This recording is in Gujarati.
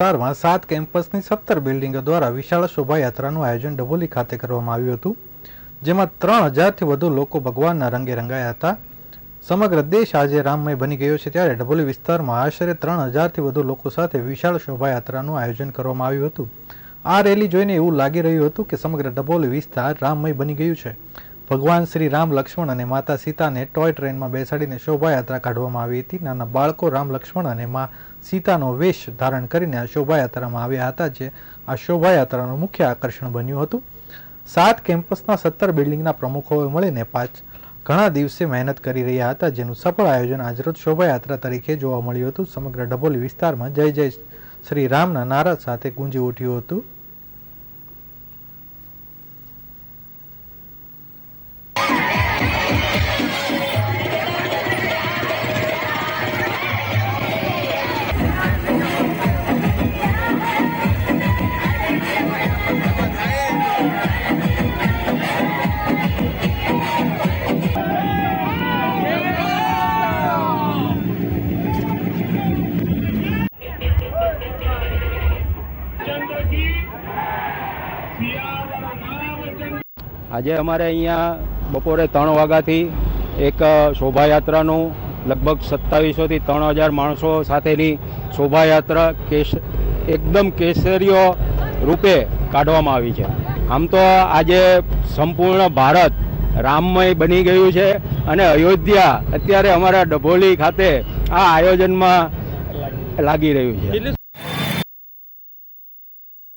વિસ્તારમાં સાત કેમ્પસની સત્તર બિલ્ડિંગો દ્વારા વિશાળ શોભાયાત્રાનું આયોજન ડભોલી ખાતે કરવામાં આવ્યું હતું, જેમાં ત્રણ હજારથી વધુ લોકો ભગવાનના રંગે રંગાયા હતા. સમગ્ર દેશ આજે રામમય બની ગયો છે ત્યારે ડભોલી વિસ્તારમાં આશરે ત્રણ હજારથી વધુ લોકો સાથે વિશાળ શોભાયાત્રાનું આયોજન કરવામાં આવ્યું હતું. આ રેલી જોઈને એવું લાગી રહ્યું હતું કે સમગ્ર ડભોલી વિસ્તાર રામમય બની ગયું છે. ભગવાન શ્રી રામ લક્ષ્મણ અને માતા સીતાને ટોય ટ્રેનમાં બેસાડીને શોભાયાત્રા કાઢવામાં આવી હતી. નાના બાળકો રામ લક્ષ્મણ અને મા સીતાનો વેશ ધારણ કરીને આ શોભાયાત્રામાં આવ્યા હતા, જે આ શોભાયાત્રાનું મુખ્ય આકર્ષણ બન્યું હતું. સાત કેમ્પસના સત્તર બિલ્ડિંગના પ્રમુખોએ મળીને પાંચ ઘણા દિવસે મહેનત કરી રહ્યા હતા, જેનું સફળ આયોજન આજરોજ શોભાયાત્રા તરીકે જોવા મળ્યું હતું. સમગ્ર ડભોલી વિસ્તારમાં જય જય શ્રી રામના નારા સાથે ગુંજી ઉઠ્યું હતું. આજે અમારે અહીંયા બપોરે ત્રણ વાગ્યાથી એક શોભાયાત્રાનું લગભગ સત્તાવીસોથી ત્રણ હજાર માણસો સાથેની શોભાયાત્રા કેસ, એકદમ કેસરીઓ રૂપે કાઢવામાં આવી છે. આમ તો આજે સંપૂર્ણ ભારત રામમય બની ગયું છે અને અયોધ્યા અત્યારે અમારા ડભોલી ખાતે આ આયોજનમાં લાગી રહ્યું છે.